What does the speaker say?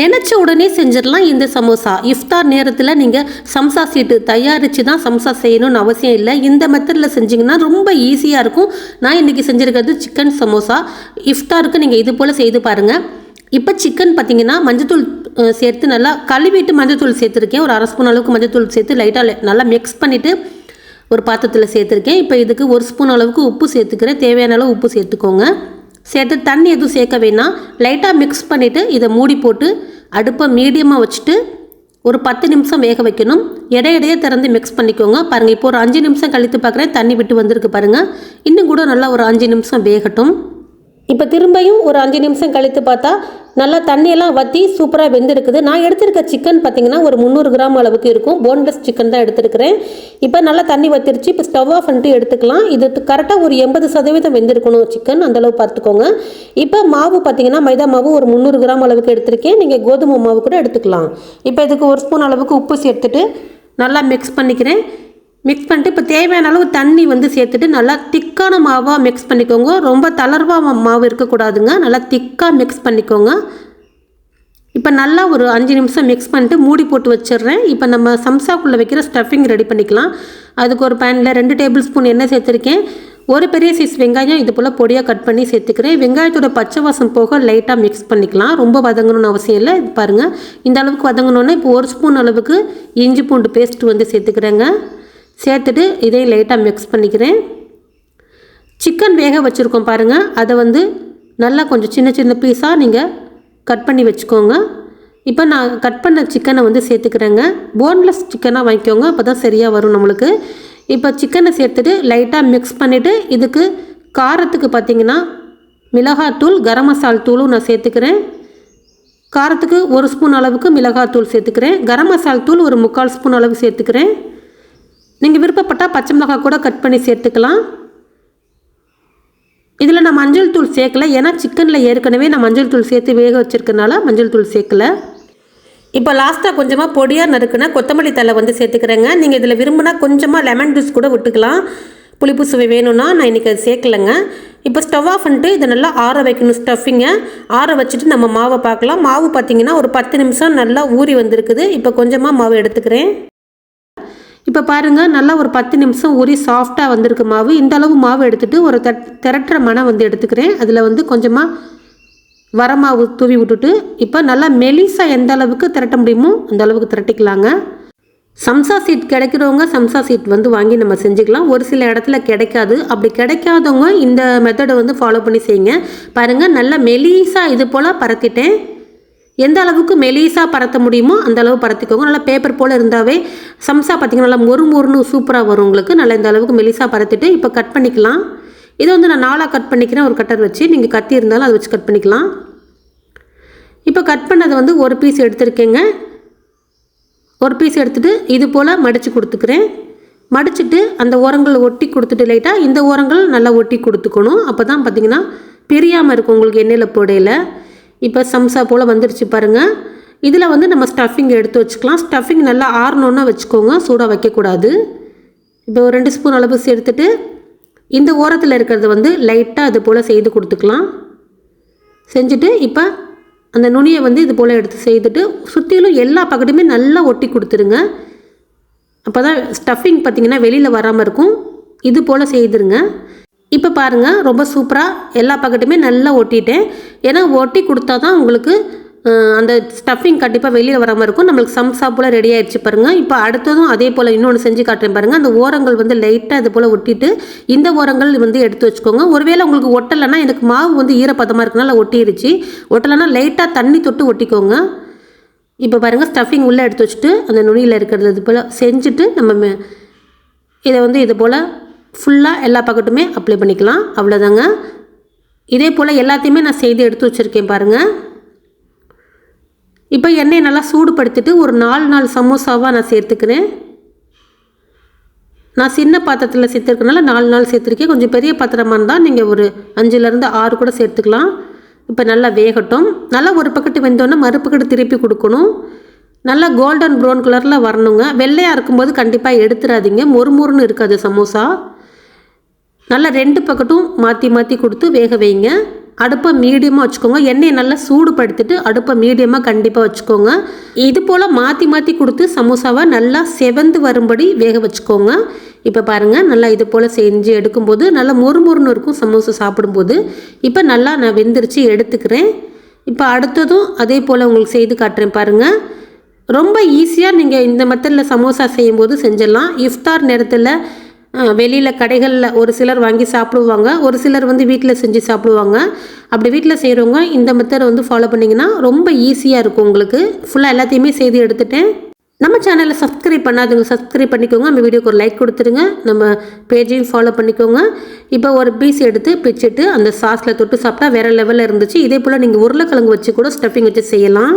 நினச்ச உடனே செஞ்சிடலாம் இந்த சமோசா. இஃப்தார் நேரத்தில் நீங்கள் சம்சா சீட்டு தயாரித்து தான் சம்சா செய்யணும்னு அவசியம் இல்லை. இந்த மெத்தடில் செஞ்சிங்கன்னா ரொம்ப ஈஸியாக இருக்கும். நான் இன்றைக்கி செஞ்சுருக்கிறது சிக்கன் சமோசா. இஃப்தாருக்கு நீங்கள் இது போல் செய்து பாருங்கள் இப்போ சிக்கன் பார்த்தீங்கன்னா மஞ்சத்தூள் சேர்த்து நல்லா கழுவிட்டு மஞ்சத்தூள் சேர்த்துருக்கேன். ஒரு அரை ஸ்பூன் அளவுக்கு மஞ்சத்தூள் சேர்த்து லைட்டாக நல்லா மிக்ஸ் பண்ணிவிட்டு ஒரு பாத்திரத்தில் சேர்த்துருக்கேன். இப்போ இதுக்கு ஒரு ஸ்பூன் அளவுக்கு உப்பு சேர்த்துக்கிறேன். தேவையான அளவு உப்பு சேர்த்துக்கோங்க. சேர்த்து தண்ணி எதுவும் சேர்க்க வேணாம். லைட்டாக மிக்ஸ் பண்ணிவிட்டு இதை மூடி போட்டு அடுப்பை மீடியமாக வச்சுட்டு ஒரு பத்து நிமிஷம் வேக வைக்கணும். இடையிடையே திறந்து மிக்ஸ் பண்ணிக்கோங்க. பாருங்கள் இப்போ ஒரு அஞ்சு நிமிஷம் கழித்து பார்க்குறேன். தண்ணி விட்டு வந்திருக்கு பாருங்கள் இன்னும் கூட நல்லா ஒரு அஞ்சு நிமிஷம் வேகட்டும். இப்போ திரும்பியும் ஒரு அஞ்சு நிமிஷம் கழித்து பார்த்தா நல்லா தண்ணியெல்லாம் வற்றி சூப்பராக வெந்திருக்குது. நான் எடுத்திருக்க சிக்கன் பார்த்தீங்கன்னா ஒரு முந்நூறு கிராம் அளவுக்கு இருக்கும். போன்லெஸ் சிக்கன் தான் எடுத்திருக்கிறேன். இப்போ நல்லா தண்ணி வத்திருச்சு. இப்போ ஸ்டவ் ஆஃப் பண்ணிட்டு எடுத்துக்கலாம். இது கரெக்டாக ஒரு எண்பது சதவீதம் வெந்திருக்கணும் சிக்கன் அந்தளவு பார்த்துக்கோங்க இப்போ மாவு பார்த்தீங்கன்னா மைதா மாவு ஒரு முந்நூறு கிராம் அளவுக்கு எடுத்திருக்கேன். நீங்கள் கோதுமை மாவு கூட எடுத்துக்கலாம். இப்போ இதுக்கு ஒரு ஸ்பூன் அளவுக்கு உப்பு சேர்த்துட்டு நல்லா மிக்ஸ் பண்ணிக்கிறேன். மிக்ஸ் பண்ணிட்டு இப்போ தேவையான அளவு தண்ணி வந்து சேர்த்துட்டு நல்லா திக்கான மாவாக மிக்ஸ் பண்ணிக்கோங்க. ரொம்ப தளர்வாக மாவு இருக்கக்கூடாதுங்க. நல்லா திக்காக மிக்ஸ் பண்ணிக்கோங்க. இப்போ நல்லா ஒரு அஞ்சு நிமிஷம் மிக்ஸ் பண்ணிட்டு மூடி போட்டு வச்சிடுறேன். இப்போ நம்ம சம்சாக்குள்ளே வைக்கிற ஸ்டஃபிங் ரெடி பண்ணிக்கலாம். அதுக்கு ஒரு பேனில் ரெண்டு டேபிள் ஸ்பூன் எண்ணெய் சேர்த்துருக்கேன். ஒரு பெரிய சைஸ் வெங்காயம் இது போல் பொடியாக கட் பண்ணி சேர்த்துக்கிறேன். வெங்காயத்தோட பச்சை வாசம் போக லைட்டாக மிக்ஸ் பண்ணிக்கலாம். ரொம்ப வதங்கணும்னு அவசியம் இல்லை. இது பாருங்கள் இந்த அளவுக்கு வதங்கணுன்னா இப்போ ஒரு ஸ்பூன் அளவுக்கு இஞ்சி பூண்டு பேஸ்ட் வந்து சேர்த்துக்கிறேங்க. சேர்த்துட்டு இதையும் லைட்டாக மிக்ஸ் பண்ணிக்கிறேன். சிக்கன் வேக வச்சுருக்கோம் பாருங்கள் அதை வந்து நல்லா கொஞ்சம் சின்ன சின்ன பீஸாக நீங்கள் கட் பண்ணி வச்சுக்கோங்க. இப்போ நான் கட் பண்ண சிக்கனை வந்து சேர்த்துக்கிறேங்க. போன்லெஸ் சிக்கனாக வாங்கிக்கோங்க. அப்போ தான் சரியாக வரும் நம்மளுக்கு. இப்போ சிக்கனை சேர்த்துட்டு லைட்டாக மிக்ஸ் பண்ணிவிட்டு இதுக்கு காரத்துக்கு பார்த்தீங்கன்னா மிளகாத்தூள் கரம் மசால் தூளும் நான் சேர்த்துக்கிறேன். காரத்துக்கு ஒரு ஸ்பூன் அளவுக்கு மிளகாத்தூள் சேர்த்துக்கிறேன். கரம் மசால் தூள் ஒரு முக்கால் ஸ்பூன் அளவு சேர்த்துக்கிறேன். நீங்கள் விருப்பப்பட்டால் பச்சை மிளகாய் கூட கட் பண்ணி சேர்த்துக்கலாம். இதில் நான் மஞ்சள் தூள் சேர்க்கல. ஏன்னா சிக்கனில் ஏற்கனவே நான் மஞ்சள் தூள் சேர்த்து வேக வச்சிருக்கனால மஞ்சள் தூள் சேர்க்கல. இப்போ லாஸ்ட்டாக கொஞ்சமாக பொடியாக நறுக்குனா கொத்தமல்லி தழை வந்து சேர்த்துக்கிறேங்க. நீங்கள் இதில் விரும்பினா கொஞ்சமாக லெமன் ஜூஸ் கூட விட்டுக்கலாம். புளிப்பு சுவை வேணும்னா நான் இன்றைக்கி அது சேர்க்கலைங்க. இப்போ ஸ்டவ் ஆஃப் பண்ணிட்டு இதை நல்லா ஆற வைக்கணும் ஸ்டஃபிங்கை ஆற வச்சுட்டு நம்ம மாவை பார்க்கலாம். மாவு பார்த்தீங்கன்னா ஒரு பத்து நிமிஷம் நல்லா ஊறி வந்திருக்குது. இப்போ கொஞ்சமாக மாவு எடுத்துக்கிறேன். இப்போ பாருங்கள் நல்லா ஒரு பத்து நிமிஷம் ஊறி சாஃப்டாக வந்திருக்கு மாவு. இந்த அளவு மாவு எடுத்துகிட்டு ஒரு தட் திரட்டுற மணம் வந்து எடுத்துக்கிறேன். அதில் வந்து கொஞ்சமாக வரமாவு தூவி விட்டுட்டு இப்போ நல்லா மெலிசாக எந்த அளவுக்கு திரட்ட முடியுமோ அந்த அளவுக்கு திரட்டிக்கலாங்க. சம்சா சீட் கிடைக்கிறவங்க சம்சா சீட் வந்து வாங்கி நம்ம செஞ்சுக்கலாம். ஒரு சில இடத்துல கிடைக்காது. அப்படி கிடைக்காதவங்க இந்த மெத்தடை வந்து ஃபாலோ பண்ணி செய்யுங்க. பாருங்கள் நல்லா மெலிசாக இது போல் பரத்திட்டேன். எந்த அளவுக்கு மெலிசாக பரத்த முடியுமோ அந்த அளவு பரத்திக்கோங்க. நல்லா பேப்பர் போல் இருந்தாவே சம்சா பார்த்திங்கன்னா நல்லா மொறு மொறுன்னு சூப்பராக வரும் உங்களுக்கு. நல்லா இந்த அளவுக்கு மெலிசாக பரத்திட்டு இப்போ கட் பண்ணிக்கலாம். இதை வந்து நான் நாலாக கட் பண்ணிக்கிறேன் ஒரு கட்டர் வச்சு. நீங்கள் கத்தி இருந்தாலும் அதை வச்சு கட் பண்ணிக்கலாம். இப்போ கட் பண்ணதை வந்து ஒரு பீஸ் எடுத்திருக்கேங்க. ஒரு பீஸ் எடுத்துகிட்டு இது போல் மடித்து கொடுத்துக்கிறேன். மடிச்சுட்டு அந்த ஓரங்கள் ஒட்டி கொடுத்துட்டு லைட்டாக இந்த ஓரங்கள் நல்லா ஒட்டி கொடுத்துக்கணும். அப்போ தான் பார்த்தீங்கன்னா பிரியாமல் இருக்கும் உங்களுக்கு எண்ணெயில் போடையில். இப்போ சம்சா போல் வந்துருச்சு பாருங்கள் இதில் வந்து நம்ம ஸ்டஃபிங் எடுத்து வச்சுக்கலாம். ஸ்டஃபிங் நல்லா ஆறணுன்னா வச்சுக்கோங்க. சூடாக வைக்கக்கூடாது. இப்போ ஒரு ரெண்டு ஸ்பூன் அளவு சேர்த்துட்டு இந்த ஓரத்தில் இருக்கிறத வந்து லைட்டாக அது போல் செய்து கொடுத்துக்கலாம். செஞ்சுட்டு இப்போ அந்த நுனியை வந்து இது போல் எடுத்து செய்துட்டு சுற்றிலும் எல்லா பக்கத்துமே நல்லா ஒட்டி கொடுத்துருங்க. அப்போ தான் ஸ்டஃபிங் பார்த்திங்கன்னா வெளியில் வராமல் இருக்கும். இது போல் செய்துருங்க. இப்போ பாருங்கள் ரொம்ப சூப்பராக எல்லா பக்கத்துமே நல்லா ஒட்டிட்டேன். ஏன்னா ஒட்டி கொடுத்தா தான் உங்களுக்கு அந்த ஸ்டஃபிங் கண்டிப்பாக வெளியில் வராமல் இருக்கும். நம்மளுக்கு சம்சா போல் ரெடி ஆகிடுச்சு பாருங்கள் இப்போ அடுத்ததும் அதே போல் இன்னொன்று செஞ்சு காட்டுறேன் பாருங்கள் அந்த ஓரங்கள் வந்து லைட்டாக இது போல் ஒட்டிட்டு இந்த ஓரங்கள் வந்து எடுத்து வச்சுக்கோங்க. ஒருவேளை உங்களுக்கு ஒட்டலைன்னா எனக்கு மாவு வந்து ஈரப்பதமாக இருக்கனால ஒட்டிடுச்சு ஒட்டலைன்னா லைட்டாக தண்ணி தொட்டு ஒட்டிக்கோங்க. இப்போ பாருங்கள் ஸ்டஃபிங் உள்ளே எடுத்து வச்சுட்டு அந்த நுனியில் இருக்கிறது இது போல் செஞ்சுட்டு நம்ம இதை வந்து இது போல் ஃபுல்லாக எல்லா பக்கத்துமே அப்ளை பண்ணிக்கலாம். அவ்வளோதாங்க இதே போல் எல்லாத்தையுமே நான் செய்து எடுத்து வச்சுருக்கேன் பாருங்கள் இப்போ எண்ணெயை நல்லா சூடுபடுத்திட்டு ஒரு நாலு நாலு சமோசாவாக நான் சேர்த்துக்கிறேன். நான் சின்ன பாத்திரத்தில் சேர்த்துருக்கனால நாலு நாள் சேர்த்துருக்கேன். கொஞ்சம் பெரிய பாத்திரமாக இருந்தால் நீங்கள் ஒரு அஞ்சுலேருந்து ஆறு கூட சேர்த்துக்கலாம். இப்போ நல்லா வேகட்டும். நல்லா ஒரு பக்கெட்டு வெந்தோன்னே மறுபக்கெட்டு திருப்பி கொடுக்கணும். நல்லா கோல்டன் ப்ரௌன் கலரில் வரணுங்க. வெள்ளையாக இருக்கும்போது கண்டிப்பாக எடுத்துடாதீங்க மொறுமொறுன்னு இருக்காது சமோசா. நல்லா ரெண்டு பக்கட்டும் மாற்றி மாற்றி கொடுத்து வேக வைங்க. அடுப்பை மீடியமாக வச்சுக்கோங்க. எண்ணெயை நல்லா சூடுபடுத்திட்டு அடுப்பை மீடியமாக கண்டிப்பாக வச்சுக்கோங்க. இது போல் மாற்றி மாற்றி கொடுத்து சமோசாவை நல்லா செவந்து வரும்படி வேக வச்சுக்கோங்க. இப்போ பாருங்கள் நல்லா இது போல் செஞ்சு எடுக்கும்போது நல்லா மொறுமொறுன்னு இருக்கும் சமோசா சாப்பிடும்போது. இப்போ நல்லா நான் வெந்திரிச்சு எடுத்துக்கிறேன். இப்போ அடுத்ததும் அதே போல் உங்களுக்கு செய்து காட்டுறேன் பாருங்கள் ரொம்ப ஈஸியாக நீங்கள் இந்த மெத்தடில் சமோசா செய்யும்போது செஞ்சிடலாம் இஃப்தார் நேரத்தில் வெளியில் கடைகளில் ஒரு சிலர் வாங்கி சாப்பிடுவாங்க. ஒரு சிலர் வந்து வீட்டில் செஞ்சு சாப்பிடுவாங்க. அப்படி வீட்டில் செய்கிறவங்க இந்த மெத்தடை வந்து ஃபாலோ பண்ணிங்கன்னா ரொம்ப ஈஸியாக இருக்கும் உங்களுக்கு. ஃபுல்லாக எல்லாத்தையுமே செய்து எடுத்துட்டேன். நம்ம சேனலை சப்ஸ்கிரைப் பண்ணாதவங்க சப்ஸ்கிரைப் பண்ணிக்கோங்க. நம்ம வீடியோக்கு ஒரு லைக் கொடுத்துருங்க. நம்ம பேஜையும் ஃபாலோ பண்ணிக்கோங்க. இப்போ ஒரு பீஸ் எடுத்து பிச்சுட்டு அந்த சாஸில் தொட்டு சாப்பிட்டா வேறு லெவலில் இருந்துச்சு. இதே போல் நீங்கள் உருளைக்கிழங்கு வச்சு கூட ஸ்டஃபிங் வச்சு செய்யலாம்.